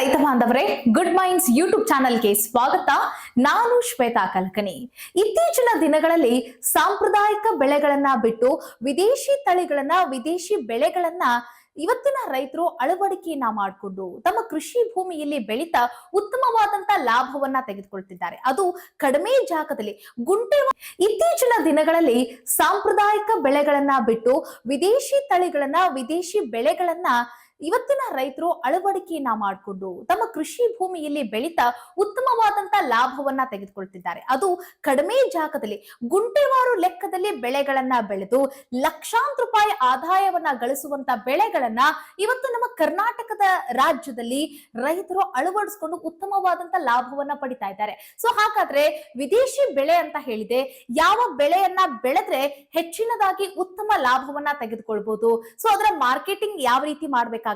ರೈತ ಬಾಂಧವರೇ good minds YouTube ಚಾನೆಲ್ಗೆ ಸ್ವಾಗತ. ನಾನು ಶ್ವೇತಾ ಕಲ್ಕನಿ. ಇತ್ತೀಚಿನ ದಿನಗಳಲ್ಲಿ ಸಾಂಪ್ರದಾಯಿಕ ಬೆಳೆಗಳನ್ನ ಬಿಟ್ಟು ವಿದೇಶಿ ತಳಿಗಳನ್ನ, ವಿದೇಶಿ ಬೆಳೆಗಳನ್ನ ಇವತ್ತಿನ ರೈತರು ಅಳವಡಿಕೆಯನ್ನ ಮಾಡಿಕೊಂಡು ತಮ್ಮ ಕೃಷಿ ಭೂಮಿಯಲ್ಲಿ ಬೆಳೀತಾ ಉತ್ತಮವಾದಂತ ಲಾಭವನ್ನ ತೆಗೆದುಕೊಳ್ತಿದ್ದಾರೆ. ಅದು ಕಡಿಮೆ ಜಾಗದಲ್ಲಿ ಗುಂಟೆ ಇತ್ತೀಚಿನ ದಿನಗಳಲ್ಲಿ ಸಾಂಪ್ರದಾಯಿಕ ಬೆಳೆಗಳನ್ನ ಬಿಟ್ಟು ವಿದೇಶಿ ತಳಿಗಳನ್ನ, ವಿದೇಶಿ ಬೆಳೆಗಳನ್ನ ಇವತ್ತಿನ ರೈತರು ಅಳವಡಿಕೆಯನ್ನ ಮಾಡಿಕೊಂಡು ತಮ್ಮ ಕೃಷಿ ಭೂಮಿಯಲ್ಲಿ ಬೆಳೀತಾ ಉತ್ತಮವಾದಂತ ಲಾಭವನ್ನ ತೆಗೆದುಕೊಳ್ತಿದ್ದಾರೆ. ಅದು ಕಡಿಮೆ ಜಾಗದಲ್ಲಿ, ಗುಂಟೆವಾರು ಲೆಕ್ಕದಲ್ಲಿ ಬೆಳೆಗಳನ್ನ ಬೆಳೆದು ಲಕ್ಷಾಂತರ ರೂಪಾಯಿ ಆದಾಯವನ್ನ ಗಳಿಸುವಂತ ಬೆಳೆಗಳನ್ನ ಇವತ್ತು ನಮ್ಮ ಕರ್ನಾಟಕದ ರಾಜ್ಯದಲ್ಲಿ ರೈತರು ಅಳವಡಿಸಿಕೊಂಡು ಉತ್ತಮವಾದಂತ ಲಾಭವನ್ನ ಪಡಿತಾ ಇದ್ದಾರೆ. ಸೊ ಹಾಗಾದ್ರೆ ವಿದೇಶಿ ಬೆಳೆ ಅಂತ ಹೇಳಿದೆ, ಯಾವ ಬೆಳೆಯನ್ನ ಬೆಳೆದ್ರೆ ಹೆಚ್ಚಿನದಾಗಿ ಉತ್ತಮ ಲಾಭವನ್ನ ತೆಗೆದುಕೊಳ್ಬಹುದು ಸೊ ಅದರ ಮಾರ್ಕೆಟಿಂಗ್ ಯಾವ ರೀತಿ ಮಾಡ್ಬೇಕಾಗತ್ತೆ?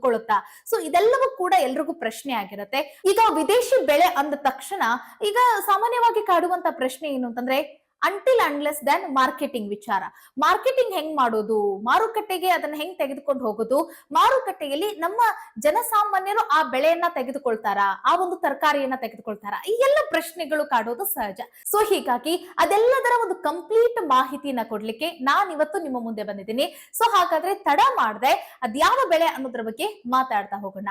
ಕೊಳುತ್ತಾ ಸೊ ಇದೆಲ್ಲವೂ ಕೂಡ ಎಲ್ರಿಗೂ ಪ್ರಶ್ನೆ ಆಗಿರುತ್ತೆ. ಈಗ ವಿದೇಶಿ ಬೆಳೆ ಅಂದ ತಕ್ಷಣ ಈಗ ಸಾಮಾನ್ಯವಾಗಿ ಕಾಡುವಂತ ಪ್ರಶ್ನೆ ಏನು ಅಂತಂದ್ರೆ ಅಂಟಿಲ್ ಅನ್ಲೆಸ್ ದೆನ್ ಮಾರ್ಕೆಟಿಂಗ್ ವಿಚಾರ. ಮಾರ್ಕೆಟಿಂಗ್ ಹೆಂಗ್ ಮಾಡೋದು? ಮಾರುಕಟ್ಟೆಗೆ ಅದನ್ನ ಹೆಂಗ್ ತೆಗೆದುಕೊಂಡು ಹೋಗೋದು? ಮಾರುಕಟ್ಟೆಯಲ್ಲಿ ನಮ್ಮ ಜನಸಾಮಾನ್ಯರು ಆ ಬೆಳೆಯನ್ನ ತೆಗೆದುಕೊಳ್ತಾರ? ಆ ಒಂದು ತರಕಾರಿಯನ್ನ ತೆಗೆದುಕೊಳ್ತಾರ? ಈ ಎಲ್ಲ ಪ್ರಶ್ನೆಗಳು ಕಾಡೋದು ಸಹಜ. ಸೊ ಹೀಗಾಗಿ ಅದೆಲ್ಲದರ ಒಂದು ಕಂಪ್ಲೀಟ್ ಮಾಹಿತಿಯನ್ನ ಕೊಡ್ಲಿಕ್ಕೆ ನಾನ್ ಇವತ್ತು ನಿಮ್ಮ ಮುಂದೆ ಬಂದಿದ್ದೀನಿ. ಸೊ ಹಾಗಾದ್ರೆ ತಡ ಮಾಡದೆ ಅದ್ಯಾವ ಬೆಳೆ ಅನ್ನೋದ್ರ ಬಗ್ಗೆ ಮಾತಾಡ್ತಾ ಹೋಗೋಣ.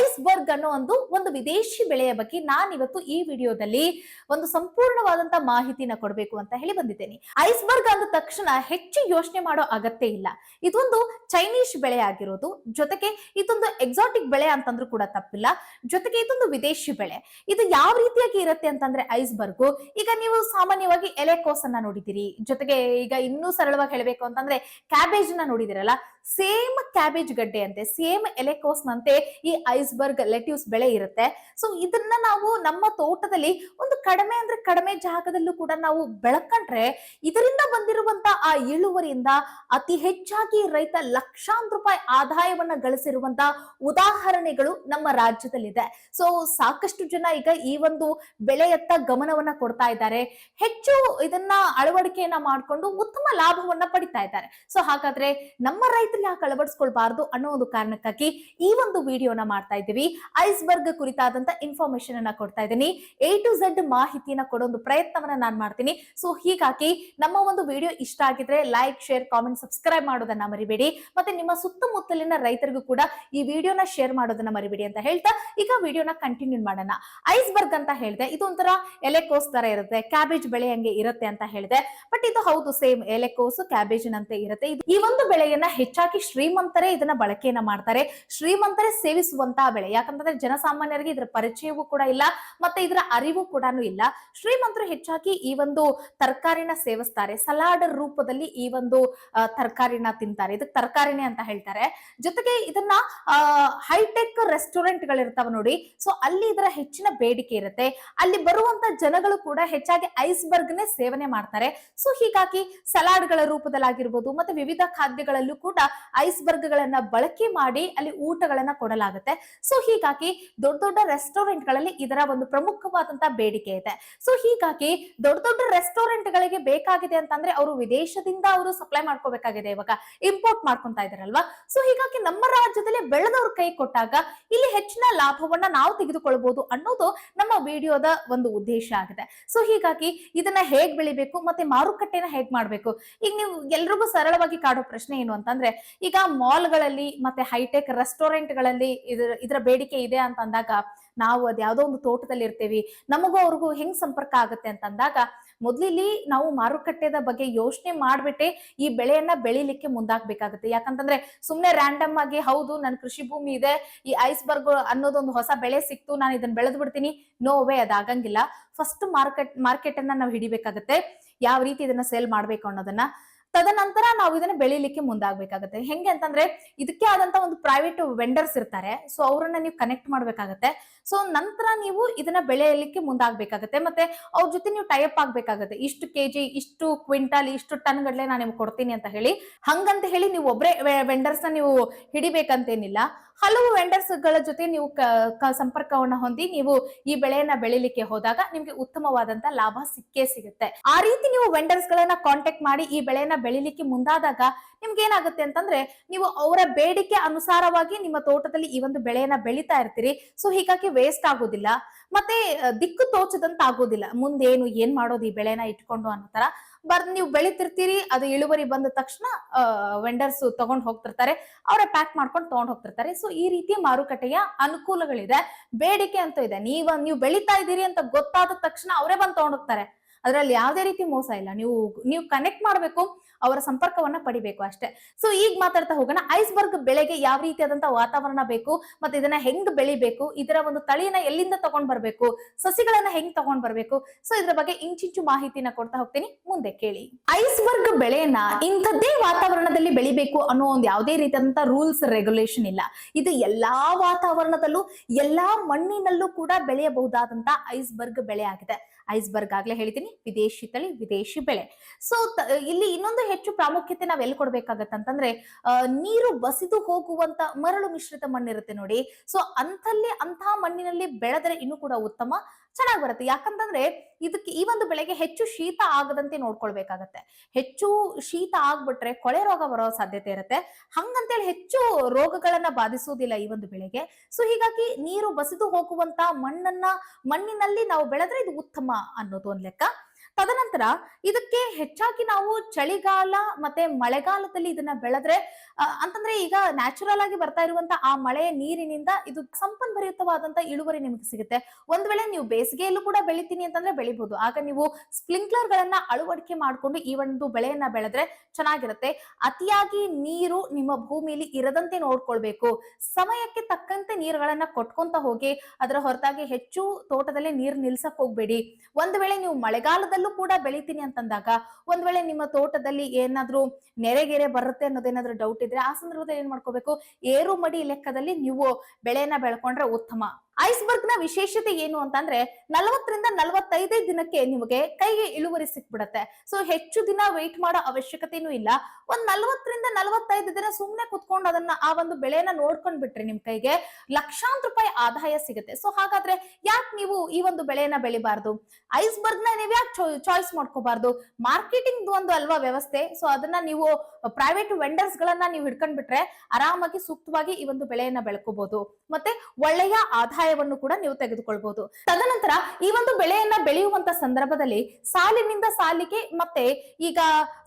ಐಸ್ಬರ್ಗ್ ಅನ್ನೋ ಒಂದು ಒಂದು ವಿದೇಶಿ ಬೆಳೆಯ ಬಗ್ಗೆ ನಾನ್ ಇವತ್ತು ಈ ವಿಡಿಯೋದಲ್ಲಿ ಒಂದು ಸಂಪೂರ್ಣವಾದಂತ ಮಾಹಿತಿನ ಕೊಡಬೇಕು ಅಂತ ಹೇಳಿ ಬಂದಿದ್ದೇನೆ. ಐಸ್ಬರ್ಗ್ ಅಂದ ತಕ್ಷಣ ಹೆಚ್ಚು ಯೋಚನೆ ಮಾಡೋ ಅಗತ್ಯ ಇಲ್ಲ. ಇದೊಂದು ಚೈನೀಸ್ ಬೆಳೆ ಆಗಿರೋದು. ಜೊತೆಗೆ ಇದೊಂದು ಎಕ್ಸಾಟಿಕ್ ಬೆಳೆ ಅಂತಂದ್ರೂ ಕೂಡ ತಪ್ಪಿಲ್ಲ. ಜೊತೆಗೆ ಇದೊಂದು ವಿದೇಶಿ ಬೆಳೆ. ಇದು ಯಾವ ರೀತಿಯಾಗಿ ಇರುತ್ತೆ ಅಂತಂದ್ರೆ ಐಸ್ಬರ್ಗು. ಈಗ ನೀವು ಸಾಮಾನ್ಯವಾಗಿ ಎಲೆಕೋಸನ್ನ ನೋಡಿದಿರಿ ಜೊತೆಗೆ ಈಗ ಇನ್ನೂ ಸರಳವಾಗಿ ಹೇಳಬೇಕು ಅಂತಂದ್ರೆ ಕ್ಯಾಬೇಜ್ನ ನೋಡಿದಿರಲ್ಲ ಸೇಮ್ ಕ್ಯಾಬೇಜ್ ಗಡ್ಡೆ ಅಂತೆ, ಸೇಮ್ ಎಲೆಕೋಸ್ ನಂತೆ ಈ ಐಸ್ಬರ್ಗ್ ಲೆಟ್ಯೂಸ್ ಬೆಳೆ ಇರುತ್ತೆ. ಸೊ ಇದನ್ನ ನಾವು ನಮ್ಮ ತೋಟದಲ್ಲಿ ಒಂದು ಕಡಿಮೆ ಅಂದ್ರೆ ಕಡಿಮೆ ಜಾಗದಲ್ಲೂ ಕೂಡ ನಾವು ಬೆಳಕೊಂಡ್ರೆ ಇದರಿಂದ ಬಂದಿರುವಂತ ಆ ಇಳುವರಿಯಿಂದ ಅತಿ ಹೆಚ್ಚಾಗಿ ರೈತ ಲಕ್ಷಾಂತರ ರೂಪಾಯಿ ಆದಾಯವನ್ನ ಗಳಿಸಿರುವಂತ ಉದಾಹರಣೆಗಳು ನಮ್ಮ ರಾಜ್ಯದಲ್ಲಿದೆ. ಸೊ ಸಾಕಷ್ಟು ಜನ ಈಗ ಈ ಒಂದು ಬೆಳೆಯತ್ತ ಗಮನವನ್ನ ಕೊಡ್ತಾ ಇದ್ದಾರೆ. ಹೆಚ್ಚು ಇದನ್ನ ಅಳವಡಿಕೆಯನ್ನ ಮಾಡಿಕೊಂಡು ಉತ್ತಮ ಲಾಭವನ್ನ ಪಡಿತಾ ಇದ್ದಾರೆ. ಸೊ ಹಾಗಾದ್ರೆ ನಮ್ಮ ರೈತರು ಯಾಕೆ ಅಳವಡಿಸ್ಕೊಳ್ಬಾರ್ದು ಅನ್ನೋ ಒಂದು ಕಾರಣಕ್ಕಾಗಿ ಈ ಒಂದು ವಿಡಿಯೋನ ಮಾಡ್ತಾ ಇದ್ದೀವಿ. ಐಸ್ಬರ್ಗ್ ಕುರಿತಾದಂತ ಇನ್ಫಾರ್ಮೇಶನ್ ಅನ್ನ ಕೊಡ್ತಾ ಇದ್ದೀನಿ. ಎ ಟು ಝೆಡ್ ಮಾಹಿತಿಯನ್ನ ಕೊಡೋ ಒಂದು ಪ್ರಯತ್ನವನ್ನ ನಾನು ಮಾಡ್ತೀನಿ. ಸೊ ಹೀಗಾಗಿ ನಮ್ಮ ಒಂದು ವಿಡಿಯೋ ಇಷ್ಟ ಆಗಿದ್ರೆ ಲೈಕ್ ಶೇರ್ ಕಾಮೆಂಟ್ ಸಬ್ಸ್ಕ್ರೈಬ್ ಮಾಡೋದನ್ನ ಮರಿಬೇಡಿ. ಮತ್ತೆ ನಿಮ್ಮ ಸುತ್ತಮುತ್ತಲಿನ ರೈತರಿಗೂ ಕೂಡ ಈ ವಿಡಿಯೋನ ಶೇರ್ ಮಾಡೋದನ್ನ ಮರಿಬೇಡಿ ಅಂತ ಹೇಳ್ತಾ ಈಗ ವಿಡಿಯೋನ ಕಂಟಿನ್ಯೂ ಮಾಡೋಣ. ಐಸ್ಬರ್ಗ್ ಅಂತ ಹೇಳಿದೆ, ಇದು ಒಂಥರ ಎಲೆಕೋಸ್ ತರ ಇರುತ್ತೆ ಕ್ಯಾಬೇಜ್ ಬೆಳೆ ಹಂಗೆ ಇರುತ್ತೆ ಅಂತ ಹೇಳಿದೆ. ಬಟ್ ಇದು ಹೌದು ಸೇಮ್ ಎಲೆಕೋಸು ಕ್ಯಾಬೇಜ್ನಂತೆ ಇರುತ್ತೆ. ಈ ಒಂದು ಬೆಳೆಯನ್ನ ಹೆಚ್ಚಾಗಿ ಶ್ರೀಮಂತರೇ ಇದನ್ನ ಬಳಕೆಯನ್ನ ಮಾಡ್ತಾರೆ. ಶ್ರೀಮಂತರೇ ಸೇವಿಸುವಂತಹ ಬೆಳೆ. ಯಾಕಂತಂದ್ರೆ ಜನಸಾಮಾನ್ಯರಿಗೆ ಇದರ ಪರಿಚಯವೂ ಕೂಡ ಇಲ್ಲ, ಮತ್ತೆ ಇದರ ಅರಿವು ಕೂಡ ಇಲ್ಲ. ಶ್ರೀಮಂತರು ಹೆಚ್ಚಾಗಿ ಈ ಒಂದು ತರಕಾರಿನ ಸೇವಿಸ್ತಾರೆ. ಸಲಾಡ್ ರೂಪದಲ್ಲಿ ಈ ಒಂದು ತರಕಾರಿನ ತಿಂತಾರೆ. ಇದಕ್ಕೆ ತರಕಾರಿನೇ ಅಂತ ಹೇಳ್ತಾರೆ. ಜೊತೆಗೆ ಇದನ್ನ ಹೈಟೆಕ್ ರೆಸ್ಟೋರೆಂಟ್ ಗಳಿರ್ತಾವ ನೋಡಿ. ಸೊ, ಅಲ್ಲಿ ಇದರ ಹೆಚ್ಚಿನ ಬೇಡಿಕೆ ಇರುತ್ತೆ. ಅಲ್ಲಿ ಬರುವಂತ ಜನಗಳು ಕೂಡ ಹೆಚ್ಚಾಗಿ ಐಸ್ಬರ್ಗ್ ನೇ ಸೇವನೆ ಮಾಡ್ತಾರೆ. ಸೊ, ಹೀಗಾಗಿ ಸಲಾಡ್ಗಳ ರೂಪದಲ್ಲಾಗಿರ್ಬೋದು ಮತ್ತೆ ವಿವಿಧ ಖಾದ್ಯಗಳಲ್ಲೂ ಕೂಡ ಐಸ್ಬರ್ಗ್ ಗಳನ್ನ ಬಳಕೆ ಮಾಡಿ ಅಲ್ಲಿ ಊಟಗಳನ್ನ ಕೊಡಲಾಗುತ್ತೆ. ಸೊ, ಹೀಗಾಗಿ ದೊಡ್ಡ ದೊಡ್ಡ ರೆಸ್ಟೋರೆಂಟ್ಗಳಲ್ಲಿ ಇದರ ಒಂದು ಪ್ರಮುಖವಾದಂತಹ ಬೇಡಿಕೆ ಇದೆ. ಸೊ, ಹೀಗಾಗಿ ದೊಡ್ಡ ದೊಡ್ಡ ರೆಸ್ಟೋರೆಂಟ್ ಗಳಿಗೆ ಬೇಕಾಗಿದೆ ಅಂತಂದ್ರೆ ಅವರು ವಿದೇಶದಿಂದ ಅವರು ಸಪ್ಲೈ ಮಾಡ್ಕೋಬೇಕಾಗಿದೆ ಇವಾಗ. ಇಂಪೋರ್ಟ್ ಮಾಡ್ಕೊಂತಾ ಇದಾರಲ್ವಾ? ಸೊ ಹೀಗಾಗಿ ನಮ್ಮ ರಾಜ್ಯದಲ್ಲಿ ಬೆಳೆದವ್ರ ಕೈ ಕೊಟ್ಟಾಗ ಇಲ್ಲಿ ಹೆಚ್ಚಿನ ಲಾಭವನ್ನ ನಾವು ತೆಗೆದುಕೊಳ್ಬಹುದು ಅನ್ನೋದು ನಮ್ಮ ವಿಡಿಯೋದ ಒಂದು ಉದ್ದೇಶ ಆಗಿದೆ. ಸೊ ಹೀಗಾಗಿ ಇದನ್ನ ಹೇಗ್ ಬೆಳಿಬೇಕು ಮತ್ತೆ ಮಾರುಕಟ್ಟೆನ ಹೇಗ್ ಮಾಡ್ಬೇಕು? ಈಗ ನೀವು ಎಲ್ರಿಗೂ ಸರಳವಾಗಿ ಕಾಡೋ ಪ್ರಶ್ನೆ ಏನು ಅಂತಂದ್ರೆ, ಈಗ ಮಾಲ್ಗಳಲ್ಲಿ ಮತ್ತೆ ಹೈಟೆಕ್ ರೆಸ್ಟೋರೆಂಟ್ಗಳಲ್ಲಿ ಇದರ ಬೇಡಿಕೆ ಇದೆ ಅಂತ ಅಂದಾಗ ನಾವು ಅದ್ ಯಾವ್ದೋ ಒಂದು ತೋಟದಲ್ಲಿ ಇರ್ತೀವಿ, ನಮಗೂ ಅವ್ರಿಗೂ ಹೆಂಗ್ ಸಂಪರ್ಕ ಆಗುತ್ತೆ ಅಂತಂದಾಗ ಮೊದ್ಲಿಲಿ ನಾವು ಮಾರುಕಟ್ಟೆದ ಬಗ್ಗೆ ಯೋಚನೆ ಮಾಡ್ಬಿಟ್ಟೆ ಈ ಬೆಳೆಯನ್ನ ಬೆಳಿಲಿಕ್ಕೆ ಮುಂದಾಗ್ಬೇಕಾಗುತ್ತೆ. ಯಾಕಂತಂದ್ರೆ ಸುಮ್ನೆ ರ್ಯಾಂಡಮ್ ಆಗಿ ಹೌದು ನನ್ ಕೃಷಿ ಭೂಮಿ ಇದೆ, ಈ ಐಸ್ಬರ್ಗ್ ಅನ್ನೋದೊಂದು ಹೊಸ ಬೆಳೆ ಸಿಕ್ತು, ನಾನು ಇದನ್ನ ಬೆಳೆದು ಬಿಡ್ತೀನಿ ನೋ ವೇ ಅದಾಗಂಗಿಲ್ಲ ಫಸ್ಟ್ ಮಾರ್ಕೆಟ್ ಮಾರ್ಕೆಟ್ ಅನ್ನ ನಾವು ಹಿಡಿಬೇಕಾಗತ್ತೆ, ಯಾವ ರೀತಿ ಇದನ್ನ ಸೇಲ್ ಮಾಡ್ಬೇಕು ಅನ್ನೋದನ್ನ. ತದನಂತರ ನಾವು ಇದನ್ನ ಬೆಳಿಲಿಕ್ಕೆ ಮುಂದಾಗಬೇಕಾಗತ್ತೆ. ಹೆಂಗೆ ಅಂತಂದ್ರೆ ಇದಕ್ಕೆ ಆದಂತ ಒಂದು ಪ್ರೈವೇಟ್ ವೆಂಡರ್ಸ್ ಇರ್ತಾರೆ. ಸೊ ಅವರನ್ನ ನೀವು ಕನೆಕ್ಟ್ ಮಾಡ್ಬೇಕಾಗತ್ತೆ. ಸೊ ನಂತರ ನೀವು ಇದನ್ನ ಬೆಳೆಯಲಿಕ್ಕೆ ಮುಂದಾಗಬೇಕಾಗತ್ತೆ. ಮತ್ತೆ ಅವ್ರ ಜೊತೆ ನೀವು ಟೈಅಪ್ ಆಗ್ಬೇಕಾಗತ್ತೆ. ಇಷ್ಟು ಕೆಜಿ ಇಷ್ಟು ಕ್ವಿಂಟಲ್ ಇಷ್ಟು ಟನ್ ಗಡ್ಲೆ ನಾನು ನಿಮ್ಗೆ ಕೊಡ್ತೀನಿ ಅಂತ ಹೇಳಿ. ಹಂಗಂತ ಹೇಳಿ ನೀವು ಒಬ್ಬರೇ ವೆಂಡರ್ಸ್ನ ನೀವು ಹಿಡಿಬೇಕಂತೇನಿಲ್ಲ. ಹಲವು ವೆಂಡರ್ಸ್ಗಳ ಜೊತೆ ನೀವು ಸಂಪರ್ಕವನ್ನ ಹೊಂದಿ ನೀವು ಈ ಬೆಳೆಯನ್ನ ಬೆಳಿಲಿಕ್ಕೆ ಹೋದಾಗ ನಿಮ್ಗೆ ಉತ್ತಮವಾದಂತ ಲಾಭ ಸಿಕ್ಕೇ ಸಿಗುತ್ತೆ. ಆ ರೀತಿ ನೀವು ವೆಂಡರ್ಸ್ ಗಳನ್ನ ಕಾಂಟ್ಯಾಕ್ಟ್ ಮಾಡಿ ಈ ಬೆಳೆಯನ್ನ ಬೆಳಿಲಿಕ್ಕೆ ಮುಂದಾದಾಗ ನಿಮ್ಗೆ ಏನಾಗುತ್ತೆ ಅಂತಂದ್ರೆ ನೀವು ಅವರ ಬೇಡಿಕೆ ಅನುಸಾರವಾಗಿ ನಿಮ್ಮ ತೋಟದಲ್ಲಿ ಈ ಒಂದು ಬೆಳೆಯನ್ನ ಬೆಳಿತಾ ಇರ್ತೀರಿ. ಸೊ ಹೀಗಾಗಿ ವೇಸ್ಟ್ ಆಗೋದಿಲ್ಲ. ಮತ್ತೆ, ದಿಕ್ಕು ತೋಚದಂತ ಆಗೋದಿಲ್ಲ ಮುಂದೇನು ಏನ್ ಮಾಡೋದು ಈ ಬೆಳೆನ ಇಟ್ಕೊಂಡು ಅನ್ನೋ ತರ. ಬರ್, ನೀವು ಬೆಳಿತಿರ್ತೀರಿ, ಅದು ಇಳುವರಿ ಬಂದ ತಕ್ಷಣ ವೆಂಡರ್ಸ್ ತಗೊಂಡ್ ಹೋಗ್ತಿರ್ತಾರೆ, ಅವರೇ ಪ್ಯಾಕ್ ಮಾಡ್ಕೊಂಡು ತಗೊಂಡ್ ಹೋಗ್ತಿರ್ತಾರೆ. ಸೊ ಈ ರೀತಿ ಮಾರುಕಟ್ಟೆಯ ಅನುಕೂಲಗಳಿದೆ. ಬೇಡಿಕೆ ಅಂತ ಇದೆ. ನೀವ್, ನೀವು ಬೆಳಿತಾ ಇದ್ದೀರಿ ಅಂತ ಗೊತ್ತಾದ ತಕ್ಷಣ ಅವರೇ ಬಂದು ತಗೊಂಡ್ ಹೋಗ್ತಾರೆ. ಅದ್ರಲ್ಲಿ ಯಾವುದೇ ರೀತಿ ಮೋಸ ಇಲ್ಲ. ನೀವು ನೀವು ಕನೆಕ್ಟ್ ಮಾಡ್ಬೇಕು. ಅವರ ಸಂಪರ್ಕವನ್ನ ಪಡಿಬೇಕು ಅಷ್ಟೇ. ಸೊ ಈಗ ಮಾತಾಡ್ತಾ ಹೋಗೋಣ. ಐಸ್ಬರ್ಗ್ ಬೆಳೆಗೆ ಯಾವ ರೀತಿಯಾದಂತಹ ವಾತಾವರಣ ಬೇಕು, ಮತ್ತೆ ಇದನ್ನ ಹೆಂಗ್ ಬೆಳಿಬೇಕು, ಇದರ ಒಂದು ತಳಿಯನ್ನ ಎಲ್ಲಿಂದ ತಗೊಂಡ್ ಬರ್ಬೇಕು, ಸಸಿಗಳನ್ನ ಹೆಂಗ್ ತಗೊಂಡ್ ಬರ್ಬೇಕು ಸೊ ಇದ್ರ ಬಗ್ಗೆ ಇಂಚಿಂಚು ಮಾಹಿತಿನ ಕೊಡ್ತಾ ಹೋಗ್ತೀನಿ. ಮುಂದೆ ಕೇಳಿ. ಐಸ್ಬರ್ಗ್ ಬೆಳೆಯನ್ನ ಇಂಥದ್ದೇ ವಾತಾವರಣದಲ್ಲಿ ಬೆಳಿಬೇಕು ಅನ್ನೋ ಒಂದು ಯಾವುದೇ ರೀತಿಯಾದಂತಹ ರೂಲ್ಸ್ ರೆಗ್ಯುಲೇಷನ್ ಇಲ್ಲ. ಇದು ಎಲ್ಲಾ ವಾತಾವರಣದಲ್ಲೂ, ಎಲ್ಲಾ ಮಣ್ಣಿನಲ್ಲೂ ಕೂಡ ಬೆಳೆಯಬಹುದಾದಂತ ಐಸ್ಬರ್ಗ್ ಬೆಳೆ ಆಗಿದೆ. ಐಸ್ಬರ್ಗ್ ಆಗ್ಲೇ ಹೇಳ್ತೀನಿ ವಿದೇಶಿ ತಳಿ, ವಿದೇಶಿ ಬೆಳೆ. ಸೊ ಇಲ್ಲಿ ಇನ್ನೊಂದು ಹೆಚ್ಚು ಪ್ರಾಮುಖ್ಯತೆ ನಾವ್ ಎಲ್ಲಿ ಕೊಡ್ಬೇಕಾಗತ್ತಂತಂದ್ರೆ ನೀರು ಬಸಿದು ಹೋಗುವಂತ ಮರಳು ಮಿಶ್ರಿತ ಮಣ್ಣಿರುತ್ತೆ ನೋಡಿ. ಸೊ ಅಂಥಲ್ಲಿ ಅಂತಹ ಮಣ್ಣಿನಲ್ಲಿ ಬೆಳೆದ್ರೆ ಇನ್ನು ಕೂಡ ಉತ್ತಮ. ಚೆನ್ನಾಗಿ ಬರುತ್ತೆ. ಯಾಕಂತಂದ್ರೆ ಇದಕ್ಕೆ ಈ ಒಂದು ಬೆಳೆಗೆ ಹೆಚ್ಚು ಶೀತ ಆಗದಂತೆ ನೋಡ್ಕೊಳ್ಬೇಕಾಗತ್ತೆ. ಹೆಚ್ಚು ಶೀತ ಆಗ್ಬಿಟ್ರೆ ಕೊಳೆ ರೋಗ ಬರೋ ಸಾಧ್ಯತೆ ಇರುತ್ತೆ. ಹಂಗಂತೇಳಿ ಹೆಚ್ಚು ರೋಗಗಳನ್ನ ಬಾಧಿಸುವುದಿಲ್ಲ ಈ ಒಂದು ಬೆಳೆಗೆ. ಸೊ ಹೀಗಾಗಿ ನೀರು ಬಸಿದು ಹೋಗುವಂತ ಮಣ್ಣನ್ನ, ಮಣ್ಣಿನಲ್ಲಿ ನಾವು ಬೆಳೆದ್ರೆ ಇದು ಉತ್ತಮ ಅನ್ನೋದು ಒಂದ್ ಲೆಕ್ಕ. ತದನಂತರ ಇದಕ್ಕೆ ಹೆಚ್ಚಾಗಿ ನಾವು ಚಳಿಗಾಲ ಮತ್ತೆ ಮಳೆಗಾಲದಲ್ಲಿ ಇದನ್ನ ಬೆಳೆದ್ರೆ ಅಂತಂದ್ರೆ ಈಗ ನ್ಯಾಚುರಲ್ ಆಗಿ ಬರ್ತಾ ಇರುವಂತ ಆ ಮಳೆಯ ನೀರಿನಿಂದ ಇದು ಸಂಪನ್ಭರಿತವಾದಂತ ಇಳುವರಿ ನಿಮಗೆ ಸಿಗುತ್ತೆ. ಒಂದ್ ವೇಳೆ ನೀವು ಬೇಸಿಗೆಯಲ್ಲೂ ಕೂಡ ಬೆಳಿತೀನಿ ಅಂತಂದ್ರೆ ಬೆಳಿಬಹುದು ಆಗ ನೀವು ಸ್ಪ್ರಿಂಕ್ಲರ್ ಗಳನ್ನ ಅಳವಡಿಕೆ ಮಾಡ್ಕೊಂಡು ಈ ಒಂದು ಬೆಳೆಯನ್ನ ಬೆಳೆದ್ರೆ ಚೆನ್ನಾಗಿರುತ್ತೆ. ಅತಿಯಾಗಿ ನೀರು ನಿಮ್ಮ ಭೂಮಿಯಲ್ಲಿ ಇರದಂತೆ ನೋಡ್ಕೊಳ್ಬೇಕು. ಸಮಯಕ್ಕೆ ತಕ್ಕಂತೆ ನೀರುಗಳನ್ನ ಕೊಟ್ಕೊಂತ ಹೋಗಿ ಅದರ ಹೊರತಾಗಿ ಹೆಚ್ಚು ತೋಟದಲ್ಲಿ ನೀರು ನಿಲ್ಸಕ್ ಹೋಗ್ಬೇಡಿ. ಒಂದ್ ವೇಳೆ ನೀವು ಮಳೆಗಾಲದಲ್ಲೂ ಕೂಡ ಬೆಳಿತೀನಿ ಅಂತಂದಾಗ, ಒಂದ್ ವೇಳೆ ನಿಮ್ಮ ತೋಟದಲ್ಲಿ ಏನಾದ್ರೂ ನೆರೆಗೆರೆ ಬರುತ್ತೆ ಅನ್ನೋದೇನಾದ್ರೂ ಡೌಟ್ ಆ ಸಂದರ್ಭದಲ್ಲಿ ಏನ್ ಮಾಡ್ಕೋಬೇಕು? ಏರು ಮಡಿ ಲೆಕ್ಕದಲ್ಲಿ ನೀವು ಬೆಳೆಯನ್ನ ಬೆಳ್ಕೊಂಡ್ರೆ ಉತ್ತಮ. ಐಸ್ಬರ್ಗ್ನ ವಿಶೇಷತೆ ಏನು ಅಂತಂದ್ರೆ ನಲವತ್ತರಿಂದ ನಲವತ್ತೈದೇ ದಿನಕ್ಕೆ ನಿಮಗೆ ಕೈಗೆ ಇಳುವರಿ ಸಿಕ್ಬಿಡತ್ತೆ. ಸೊ ಹೆಚ್ಚು ದಿನ ವೆಯ್ಟ್ ಮಾಡೋ ಅವಶ್ಯಕತೆನೂ ಇಲ್ಲ. ಒಂದ್ ನಲವತ್ತರಿಂದ ನಲವತ್ತೈದು ದಿನ ಸುಮ್ನೆ ಕುತ್ಕೊಂಡು ಅದನ್ನ ಆ ಒಂದು ಬೆಳೆಯನ್ನ ನೋಡ್ಕೊಂಡ್ ಬಿಟ್ರಿ ನಿಮ್ ಕೈಗೆ ಲಕ್ಷಾಂತರ ರೂಪಾಯಿ ಆದಾಯ ಸಿಗುತ್ತೆ. ಸೊ ಹಾಗಾದ್ರೆ ಯಾಕೆ ನೀವು ಈ ಒಂದು ಬೆಳೆಯನ್ನ ಬೆಳಿಬಾರ್ದು? ಐಸ್ಬರ್ಗ್ನ ನೀವ್ ಯಾಕೆ ಚಾಯ್ಸ್ ಮಾಡ್ಕೋಬಾರ್ದು? ಮಾರ್ಕೆಟಿಂಗ್ ಒಂದು ಅಲ್ವಾ ವ್ಯವಸ್ಥೆ? ಸೊ ಅದನ್ನ ನೀವು ಪ್ರೈವೇಟ್ ವೆಂಡರ್ಸ್ ಗಳನ್ನ ನೀವು ಹಿಡ್ಕೊಂಡ್ ಬಿಟ್ರೆ ಆರಾಮಾಗಿ ಸೂಕ್ತವಾಗಿ ಈ ಒಂದು ಬೆಳೆಯನ್ನ ಬೆಳ್ಕೋಬಹುದು ಮತ್ತೆ ಒಳ್ಳೆಯ ಆದಾಯವನ್ನು ಕೂಡ ನೀವು ತೆಗೆದುಕೊಳ್ಬಹುದು ತದನಂತರ ಈ ಒಂದು ಬೆಳೆಯನ್ನ ಬೆಳೆಯುವಂತ ಸಂದರ್ಭದಲ್ಲಿ ಸಾಲಿನಿಂದ ಸಾಲಿಗೆ ಮತ್ತೆ ಈಗ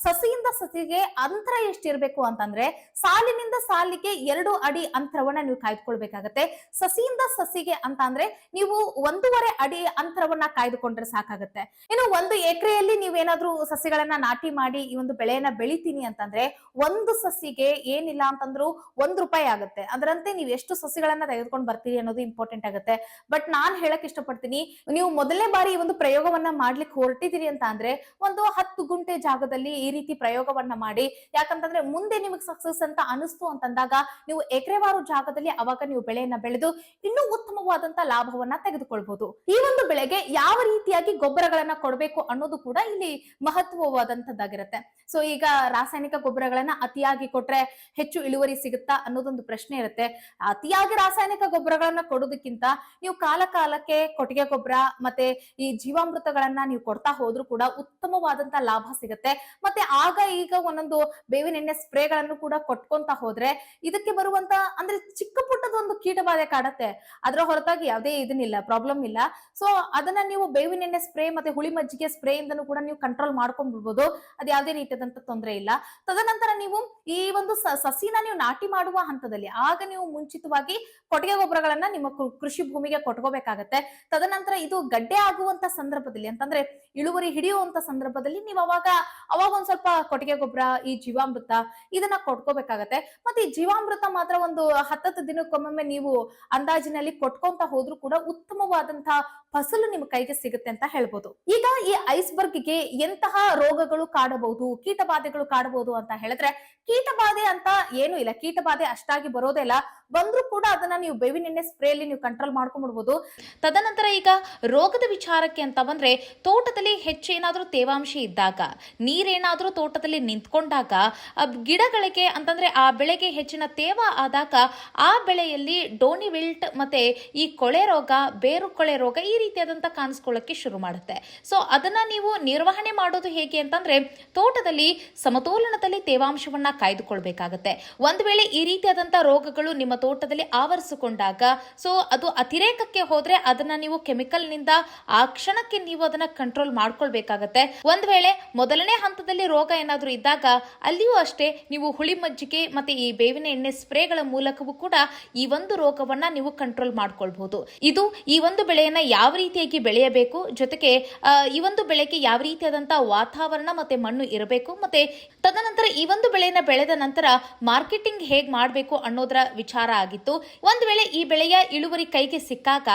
ಸಸಿಯಿಂದ ಸಸಿಗೆ ಅಂತರ ಎಷ್ಟಿರ್ಬೇಕು ಅಂತಂದ್ರೆ ಸಾಲಿನಿಂದ ಸಾಲಿಗೆ ಎರಡು ಅಡಿ ಅಂತರವನ್ನ ನೀವು ಕಾಯ್ದುಕೊಳ್ಬೇಕಾಗತ್ತೆ. ಸಸಿಯಿಂದ ಸಸಿಗೆ ಅಂತ ಅಂದ್ರೆ ನೀವು ಒಂದೂವರೆ ಅಡಿ ಅಂತರವನ್ನ ಕಾಯ್ದುಕೊಂಡ್ರೆ ಸಾಕಾಗತ್ತೆ. ಇನ್ನು ಒಂದು ಎಕರೆಯಲ್ಲಿ ನೀವೇನಾದ್ರೂ ಸಸಿಗಳನ್ನ ನಾಟಿ ಮಾಡಿ ಈ ಒಂದು ಬೆಳೆಯನ್ನ ಬೆಳಿತೀನಿ ಅಂತಂದ್ರೆ ಒಂದು ಸಸಿಗೆ ಏನಿಲ್ಲ ಅಂತಂದ್ರು ಒಂದ್ ರೂಪಾಯಿ ಆಗುತ್ತೆ. ಅದರಂತೆ ನೀವು ಎಷ್ಟು ಸಸಿಗಳನ್ನ ತೆಗೆದುಕೊಂಡು ಬರ್ತೀರಿ ಅನ್ನೋದು ಇಂಪಾರ್ಟೆಂಟ್ ಆಗುತ್ತೆ. ಬಟ್ ನಾನ್ ಹೇಳಕ್ ಇಷ್ಟಪಡ್ತೀನಿ, ನೀವು ಮೊದಲನೇ ಬಾರಿ ಈ ಒಂದು ಪ್ರಯೋಗವನ್ನ ಮಾಡ್ಲಿಕ್ಕೆ ಹೊರಟಿದ್ದೀರಿ ಅಂತ ಅಂದ್ರೆ, ಒಂದು ಹತ್ತು ಗುಂಟೆ ಜಾಗದಲ್ಲಿ ಈ ರೀತಿ ಪ್ರಯೋಗವನ್ನ ಮಾಡಿ, ಯಾಕಂತಂದ್ರೆ ಮುಂದೆ ನಿಮಗೆ ಸಕ್ಸಸ್ ಅಂತ ಅನಿಸ್ತು ಅಂತಂದಾಗ, ನೀವು ಎಕರೆವಾರು ಜಾಗದಲ್ಲಿ ಅವಾಗ ನೀವು ಬೆಳೆಯನ್ನ ಬೆಳೆದು, ಇನ್ನೂ ಉತ್ತಮವಾದಂತ ಲಾಭವನ್ನ ತೆಗೆದುಕೊಳ್ಬಹುದು ಈ ಒಂದು ಬೆಳೆಗೆ ಯಾವ ರೀತಿಯಾಗಿ ಗೊಬ್ಬರಗಳನ್ನ ಕೊಡಬೇಕು ಅನ್ನೋದು ಕೂಡ ಇಲ್ಲಿ ಮಹತ್ವವಾದಂತದ್ದಾಗಿರುತ್ತೆ. ಸೊ ಈಗ ರಾಸಾಯನಿಕ ಗೊಬ್ಬರಗಳನ್ನ ಅತಿಯಾಗಿ ಕೊಟ್ರೆ ಹೆಚ್ಚು ಇಳುವರಿ ಸಿಗುತ್ತಾ ಅನ್ನೋದೊಂದು ಪ್ರಶ್ನೆ ಇರುತ್ತೆ. ಅತಿಯಾಗಿ ರಾಸಾಯನಿಕ ಗೊಬ್ಬರಗಳನ್ನ ಕೊಡೋದಕ್ಕಿಂತ ನೀವು ಕಾಲ ಕಾಲಕ್ಕೆ ಕೊಟ್ಟಿಗೆ ಗೊಬ್ಬರ ಮತ್ತೆ ಈ ಜೀವಾಮೃತಗಳನ್ನ ನೀವು ಕೊಡ್ತಾ ಹೋದ್ರು ಕೂಡ ಉತ್ತಮವಾದಂತ ಲಾಭ ಸಿಗುತ್ತೆ. ಮತ್ತೆ ಆಗ ಈಗ ಒಂದೊಂದು ಬೇವಿನ ಎಣ್ಣೆ ಸ್ಪ್ರೇಗಳನ್ನು ಕೂಡ ಕೊಟ್ಕೊಂತ ಹೋದ್ರೆ ಇದಕ್ಕೆ ಬರುವಂತ ಅಂದ್ರೆ ಚಿಕ್ಕ ಪುಟ್ಟದೊಂದು ಕೀಟಬಾಧೆ ಕಾಡತ್ತೆ. ಅದರ ಹೊರತಾಗಿ ಯಾವುದೇ ಇದನ್ನಿಲ್ಲ ಪ್ರಾಬ್ಲಮ್ ಇಲ್ಲ. ಸೊ ಅದನ್ನ ನೀವು ಬೇವಿನ ಎಣ್ಣೆ ಸ್ಪ್ರೇ ಮತ್ತೆ ಹುಳಿ ಮಜ್ಜಿಗೆ ಸ್ಪ್ರೇ ಇಂದನೂ ಕೂಡ ನೀವು ಕಂಟ್ರೋಲ್ ಮಾಡ್ಕೊಂಡ್ ಬಿಡ್ಬೋದು ಅದು ಯಾವುದೇ ರೀತಿಯಾದಂತ ತೊಂದರೆ ಇಲ್ಲ. ತದನಂತರ ನೀವು ಈ ಒಂದು ಸಸಿನ ನೀವು ನಾಟಿ ಮಾಡುವ ಹಂತದಲ್ಲಿ ಆಗ ನೀವು ಮುಂಚಿತವಾಗಿ ಕೊಟ್ಟಿಗೆ ಗೊಬ್ಬರಗಳನ್ನ ನಿಮ್ಮ ಕೃಷಿ ಭೂಮಿಗೆ ಕೊಟ್ಕೋಬೇಕಾಗತ್ತೆ. ತದನಂತರ ಇದು ಗಡ್ಡೆ ಆಗುವಂತ ಸಂದರ್ಭದಲ್ಲಿ ಅಂತಂದ್ರೆ ಇಳುವರಿ ಹಿಡಿಯುವಂತ ಸಂದರ್ಭದಲ್ಲಿ ನೀವು ಅವಾಗ ಅವಾಗ ಒಂದ್ ಸ್ವಲ್ಪ ಕೊಟ್ಟಿಗೆ ಗೊಬ್ಬರ, ಈ ಜೀವಾಮೃತ ಇದನ್ನ ಕೊಟ್ಕೋಬೇಕಾಗತ್ತೆ. ಮತ್ತೆ ಈ ಜೀವಾಮೃತ ಮಾತ್ರ ಒಂದು ಹತ್ತತ್ತು ದಿನಕ್ಕೊಮ್ಮೊಮ್ಮೆ ನೀವು ಅಂದಾಜಿನಲ್ಲಿ ಕೊಟ್ಕೊಂತ ಹೋದ್ರೂ ಕೂಡ ಉತ್ತಮವಾದಂತಹ ಫಸಲು ನಿಮ್ಮ ಕೈಗೆ ಸಿಗುತ್ತೆ ಅಂತ ಹೇಳ್ಬೋದು. ಈಗ ಈ ಐಸ್ಬರ್ಗ್ಗೆ ಎಂತಹ ರೋಗಗಳು ಕಾಡಬಹುದು, ಕೀಟಬಾಧೆಗಳು ಕಾಡಬಹುದು ಅಂತ ಹೇಳಿದ್ರೆ, ಕೀಟಬಾಧೆ ಅಂತ ಏನು ಇಲ್ಲ. ಕೀಟಬಾಧೆ ಅಷ್ಟಾಗಿ ಬರೋದೇ ಇಲ್ಲ. ಬಂದ್ರೂ ಕೂಡ ಅದನ್ನ ನೀವು ಬೇವಿನ ಎಣ್ಣೆ ಸ್ಪ್ರೇಲಿ ನೀವು ಕಂಟ್ರೋಲ್ ಮಾಡ್ಕೊಂಡ್ಬಿಡ್ಬೋದು. ತದನಂತರ ಈಗ ರೋಗದ ವಿಚಾರಕ್ಕೆ ಅಂತ ಬಂದ್ರೆ, ತೋಟದಲ್ಲಿ ಹೆಚ್ಚೇನಾದ್ರೂ ತೇವಾಂಶ ಇದ್ದಾಗ, ನೀರೇನಾದ್ರೂ ತೋಟದಲ್ಲಿ ನಿಂತ್ಕೊಂಡಾಗ ಗಿಡಗಳಿಗೆ ಅಂತಂದ್ರೆ ಆ ಬೆಳೆಗೆ ಹೆಚ್ಚಿನ ತೇವ ಆದಾಗ, ಆ ಬೆಳೆಯಲ್ಲಿ ಡೋನಿ ವಿಲ್ಟ್ ಮತ್ತೆ ಈ ಕೊಳೆ ರೋಗ, ಬೇರು ಕೊಳೆ ರೋಗ ಈ ರೀತಿಯಾದಂತ ಕಾಣಿಸ್ಕೊಳ್ಳೋಕ್ಕೆ ಶುರು ಮಾಡುತ್ತೆ. ಸೊ ಅದನ್ನ ನೀವು ನಿರ್ವಹಣೆ ಮಾಡೋದು ಹೇಗೆ ಅಂತಂದ್ರೆ, ತೋಟದಲ್ಲಿ ಸಮತೋಲನದಲ್ಲಿ ತೇವಾಂಶವನ್ನ ಕಾಯ್ದುಕೊಳ್ಬೇಕಾಗತ್ತೆ. ಒಂದು ವೇಳೆ ಈ ರೀತಿಯಾದಂಥ ರೋಗಗಳು ನಿಮ್ಮ ತೋಟದಲ್ಲಿ ಆವರಿಸಿಕೊಂಡಾಗ ಸೊ ಅದು ಅತಿರೇಕಕ್ಕೆ ಹೋದರೆ ಅದನ್ನ ನೀವು ಕೆಮಿಕಲ್ನಿಂದ ಆ ಕ್ಷಣಕ್ಕೆ ನೀವು ಅದನ್ನ ಕಂಟ್ರೋಲ್ ಮಾಡ್ಕೊಳ್ಬೇಕಾಗತ್ತೆ. ಒಂದು ವೇಳೆ ಮೊದಲನೇ ಹಂತದಲ್ಲಿ ರೋಗ ಏನಾದರೂ ಇದ್ದಾಗ, ಅಲ್ಲಿಯೂ ಅಷ್ಟೇ ನೀವು ಹುಳಿ ಮಜ್ಜಿಗೆ ಮತ್ತೆ ಈ ಬೇವಿನ ಎಣ್ಣೆ ಸ್ಪ್ರೇಗಳ ಮೂಲಕವೂ ಕೂಡ ಈ ಒಂದು ರೋಗವನ್ನ ನೀವು ಕಂಟ್ರೋಲ್ ಮಾಡ್ಕೊಳ್ಬಹುದು ಇದು ಈ ಒಂದು ಬೆಳೆಯನ್ನು ಯಾವ ರೀತಿಯಾಗಿ ಬೆಳೆಯಬೇಕು? ಜೊತೆಗೆ ಈ ಒಂದು ಬೆಳೆಗೆ ಯಾವ ರೀತಿಯಾದಂಥ ವಾತಾವರಣ ಮತ್ತೆ ಮಣ್ಣು ಇರಬೇಕು? ಮತ್ತೆ ತದನಂತರ ಈ ಒಂದು ಬೆಳೆಯನ್ನು ಬೆಳೆದ ನಂತರ ಮಾರ್ಕೆಟಿಂಗ್ ಹೇಗೆ ಮಾಡಬೇಕು ಅನ್ನೋದರ ವಿಚಾರ ಆಗಿತ್ತು. ಒಂದು ವೇಳೆ ಈ ಬೆಳೆಯ ಇಳುವರಿ ಕೈಗೆ ಸಿಕ್ಕಾಗ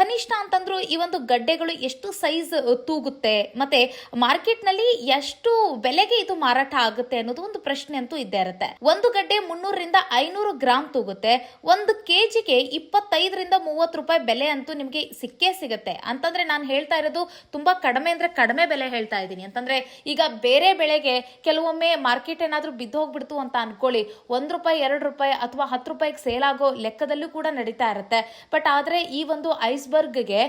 ಕನಿಷ್ಠ ಅಂತಂದ್ರು ಈ ಒಂದು ಗಡ್ಡೆಗಳು ಎಷ್ಟು ಸೈಜ್ ತೂಗುತ್ತೆ? ಮತ್ತೆ ಮಾರ್ಕೆಟ್ನಲ್ಲಿ ಎಷ್ಟು ಬೆಲೆಗೆ ಇದು ಮಾರಾಟ ಆಗುತ್ತೆ ಅನ್ನೋದು ಒಂದು ಪ್ರಶ್ನೆ ಅಂತೂ ಇದ್ದೇ ಇರುತ್ತೆ. ಒಂದು ಗಡ್ಡೆ ಮುನ್ನೂರರಿಂದ ಐನೂರು ಗ್ರಾಮ್ ತೂಗುತ್ತೆ. ಒಂದು ಕೆಜಿಗೆ ಇಪ್ಪತ್ತೈದರಿಂದ ಮೂವತ್ತು ರೂಪಾಯಿ ಬೆಲೆ ಅಂತೂ ನಿಮಗೆ ಸಿಕ್ಕೇ ಸಿಗುತ್ತೆ. ಅಂತಂದ್ರೆ ನಾನು ಹೇಳ್ತಾ ಇರೋದು ತುಂಬಾ ಕಡಿಮೆ ಅಂದ್ರೆ ಕಡಿಮೆ ಬೆಲೆ ಹೇಳ್ತಾ ಇದ್ದೀನಿ. ಅಂತಂದ್ರೆ ಈಗ ಬೇರೆ ಬೆಳೆಗೆ ಕೆಲವೊಮ್ಮೆ ಮಾರ್ಕೆಟ್ ಏನಾದ್ರೂ ಬಿದ್ದು ಹೋಗ್ಬಿಡ್ತು ಅಂತ ಅನ್ಕೊಳ್ಳಿ. ಒಂದ್ ರೂಪಾಯಿ, ಎರಡು ರೂಪಾಯಿ ಅಥವಾ ಹತ್ತು ರೂಪಾಯಿಗೆ ಸೇಲ್ ಆಗೋ ಲೆಕ್ಕದಲ್ಲೂ ಕೂಡ ನಡೀತಾ ಇರುತ್ತೆ. ಬಟ್ ಆದ್ರೆ ಈ ಒಂದು ಐಸ್ಬರ್ಗ್ಗೆ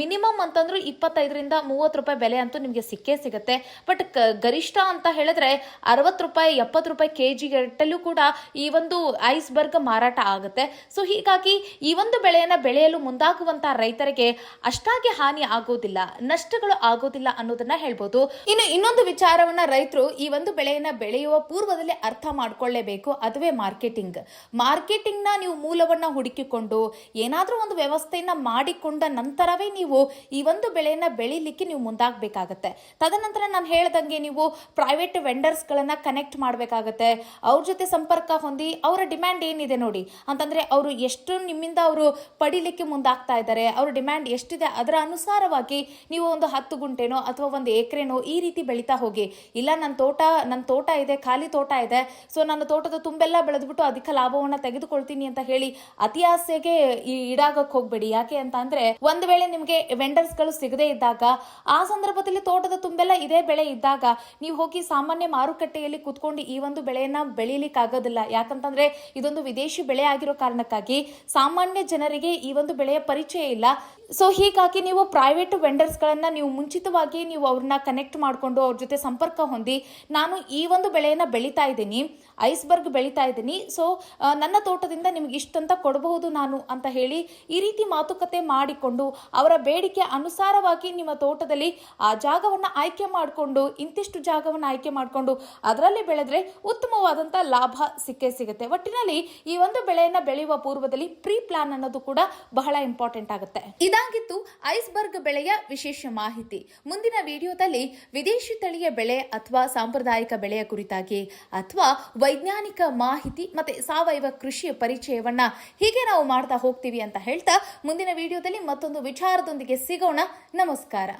ಮಿನಿಮಮ್ ಅಂತಂದ್ರೂ ಇಪ್ಪತ್ತೈದರಿಂದ ಮೂವತ್ತು ರೂಪಾಯಿ ಬೆಲೆ ಅಂತೂ ನಿಮಗೆ ಸಿಕ್ಕೇ ಸಿಗುತ್ತೆ. ಬಟ್ ಗರಿಷ್ಠ ಅಂತ ಹೇಳಿದ್ರೆ ಅರವತ್ತು ರೂಪಾಯಿ, ಎಪ್ಪತ್ತು ರೂಪಾಯಿ ಕೆ ಜಿಗಟ್ಟಲ್ಲೂ ಕೂಡ ಈ ಒಂದು ಐಸ್ಬರ್ಗ್ ಮಾರಾಟ ಆಗುತ್ತೆ. ಸೊ ಹೀಗಾಗಿ ಈ ಒಂದು ಬೆಳೆಯನ್ನು ಬೆಳೆಯಲು ಮುಂದಾಗುವಂತ ರೈತರಿಗೆ ಅಷ್ಟಾಗಿ ಹಾನಿ ಆಗೋದಿಲ್ಲ, ನಷ್ಟಗಳು ಆಗೋದಿಲ್ಲ ಅನ್ನೋದನ್ನ ಹೇಳ್ಬೋದು. ಇನ್ನು ಇನ್ನೊಂದು ವಿಚಾರವನ್ನ ರೈತರು ಈ ಒಂದು ಬೆಳೆಯನ್ನ ಬೆಳೆಯುವ ಪೂರ್ವದಲ್ಲಿ ಅರ್ಥ ಮಾಡ್ಕೊಳ್ಳೇಬೇಕು, ಅದುವೇ ಮಾರ್ಕೆಟಿಂಗ್. ಮಾರ್ಕೆಟಿಂಗ್ನ ನೀವು ಮೂಲವನ್ನ ಹುಡುಕಿಕೊಂಡು, ಏನಾದರೂ ಒಂದು ವ್ಯವಸ್ಥೆಯನ್ನ ಮಾಡಿಕೊಂಡ ನಂತರವೇ ನೀವು ಈ ಒಂದು ಬೆಳೆಯನ್ನ ಬೆಳಿಲಿಕ್ಕೆ ನೀವು ಮುಂದಾಗಬೇಕಾಗತ್ತೆ. ತದನಂತರ ನಾನು ಹೇಳ್ದಂಗೆ ನೀವು ಪ್ರೈವೇಟ್ ವೆಂಡರ್ಸ್ ಗಳನ್ನ ಕನೆಕ್ಟ್ ಮಾಡಬೇಕಾಗತ್ತೆ. ಅವ್ರ ಜೊತೆ ಸಂಪರ್ಕ ಹೊಂದಿ, ಅವರ ಡಿಮ್ಯಾಂಡ್ ಏನಿದೆ ನೋಡಿ. ಅಂತಂದ್ರೆ ಅವರು ಎಷ್ಟು ನಿಮ್ಮಿಂದ ಅವರು ಪಡಿಲಿಕ್ಕೆ ಮುಂದಾಗ್ತಾ ಇದ್ದಾರೆ, ಅವ್ರ ಡಿಮ್ಯಾಂಡ್ ಎಷ್ಟಿದೆ ಅದರ ಅನುಸಾರವಾಗಿ ನೀವು ಒಂದು ಹತ್ತು ಗುಂಟೆನೋ ಅಥವಾ ಒಂದು ಎಕರೆನೋ ಈ ರೀತಿ ಬೆಳೀತಾ ಹೋಗಿ. ಇಲ್ಲ ನನ್ನ ತೋಟ ನನ್ನ ತೋಟ ಇದೆ, ಖಾಲಿ ತೋಟ ಇದೆ, ಸೊ ನನ್ನ ತೋಟದ ತುಂಬೆಲ್ಲ ಬೆಳೆದ್ಬಿಟ್ಟು ಅಧಿಕ ಲಾಭವನ್ನ ತೆಗೆದುಕೊಳ್ತೀನಿ ಅಂತ ಹೇಳಿ ಅತಿ ಆಸೆಗೆ ಈಡಾಗಕ್ಕೆ ಹೋಗ್ಬೇಡಿ. ಯಾಕೆ ಅಂತ ಅಂದ್ರೆ, ಒಂದ್ ವೇಳೆ ನಿಮಗೆ ವೆಂಡರ್ಸ್ಗಳು ಸಿಗದೇ ಇದ್ದಾಗ, ಆ ಸಂದರ್ಭದಲ್ಲಿ ತೋಟದ ತುಂಬೆಲ್ಲ ಇದೇ ಬೆಳೆ ಇದ್ದಾಗ, ನೀವು ಹೋಗಿ ಸಾಮಾನ್ಯ ಮಾರುಕಟ್ಟೆಯಲ್ಲಿ ಕುತ್ಕೊಂಡು ಈ ಒಂದು ಬೆಳೆಯನ್ನ ಬೆಳೀಲಿಕ್ಕೆ ಆಗೋದಿಲ್ಲ. ಯಾಕಂತಂದ್ರೆ, ಇದೊಂದು ವಿದೇಶಿ ಬೆಳೆ ಆಗಿರೋ ಕಾರಣಕ್ಕಾಗಿ ಸಾಮಾನ್ಯ ಜನರಿಗೆ ಈ ಒಂದು ಬೆಳೆಯ ಪರಿಚಯ ಇಲ್ಲ. ಸೊ ಹೀಗಾಗಿ ನೀವು ಪ್ರೈವೇಟ್ ವೆಂಡರ್ಸ್ಗಳನ್ನು ನೀವು ಮುಂಚಿತವಾಗಿ ನೀವು ಅವ್ರನ್ನ ಕನೆಕ್ಟ್ ಮಾಡಿಕೊಂಡು ಅವ್ರ ಜೊತೆ ಸಂಪರ್ಕ ಹೊಂದಿ, ನಾನು ಈ ಒಂದು ಬೆಳೆಯನ್ನು ಬೆಳೀತಾ ಇದ್ದೀನಿ ಐಸ್ಬರ್ಗ್ ಬೆಳೀತಾ ಇದ್ದೀನಿ. ಸೊ ನನ್ನ ತೋಟದಿಂದ ನಿಮ್ಗೆ ಇಷ್ಟಂತ ಕೊಡಬಹುದು ನಾನು ಅಂತ ಹೇಳಿ ಈ ರೀತಿ ಮಾತುಕತೆ ಮಾಡಿಕೊಂಡು ಅವರ ಬೇಡಿಕೆ ಅನುಸಾರವಾಗಿ ನಿಮ್ಮ ತೋಟದಲ್ಲಿ ಆ ಜಾಗವನ್ನು ಆಯ್ಕೆ ಮಾಡಿಕೊಂಡು, ಇಂತಿಷ್ಟು ಜಾಗವನ್ನು ಆಯ್ಕೆ ಮಾಡಿಕೊಂಡು ಅದರಲ್ಲಿ ಬೆಳೆದ್ರೆ ಉತ್ತಮವಾದಂಥ ಲಾಭ ಸಿಕ್ಕೇ ಸಿಗುತ್ತೆ. ಒಟ್ಟಿನಲ್ಲಿ ಈ ಒಂದು ಬೆಳೆಯನ್ನು ಬೆಳೆಯುವ ಪೂರ್ವದಲ್ಲಿ ಪ್ರೀ ಪ್ಲಾನ್ ಅನ್ನೋದು ಕೂಡ ಬಹಳ ಇಂಪಾರ್ಟೆಂಟ್ ಆಗುತ್ತೆ. ಇದಾಗಿತ್ತು ಐಸ್ಬರ್ಗ್ ಬೆಳೆಯ ವಿಶೇಷ ಮಾಹಿತಿ. ಮುಂದಿನ ವಿಡಿಯೋದಲ್ಲಿ ವಿದೇಶಿ ತಳಿಯ ಬೆಳೆ ಅಥವಾ ಸಾಂಪ್ರದಾಯಿಕ ಬೆಳೆಯ ಕುರಿತಾಗಿ ಅಥವಾ ವೈಜ್ಞಾನಿಕ ಮಾಹಿತಿ ಮತ್ತೆ ಸಾವಯವ ಕೃಷಿಯ ಪರಿಚಯವನ್ನ ಹೀಗೆ ನಾವು ಮಾಡ್ತಾ ಹೋಗ್ತೀವಿ ಅಂತ ಹೇಳ್ತಾ ಮುಂದಿನ ವಿಡಿಯೋದಲ್ಲಿ ಮತ್ತೊಂದು ವಿಚಾರದೊಂದಿಗೆ ಸಿಗೋಣ. ನಮಸ್ಕಾರ.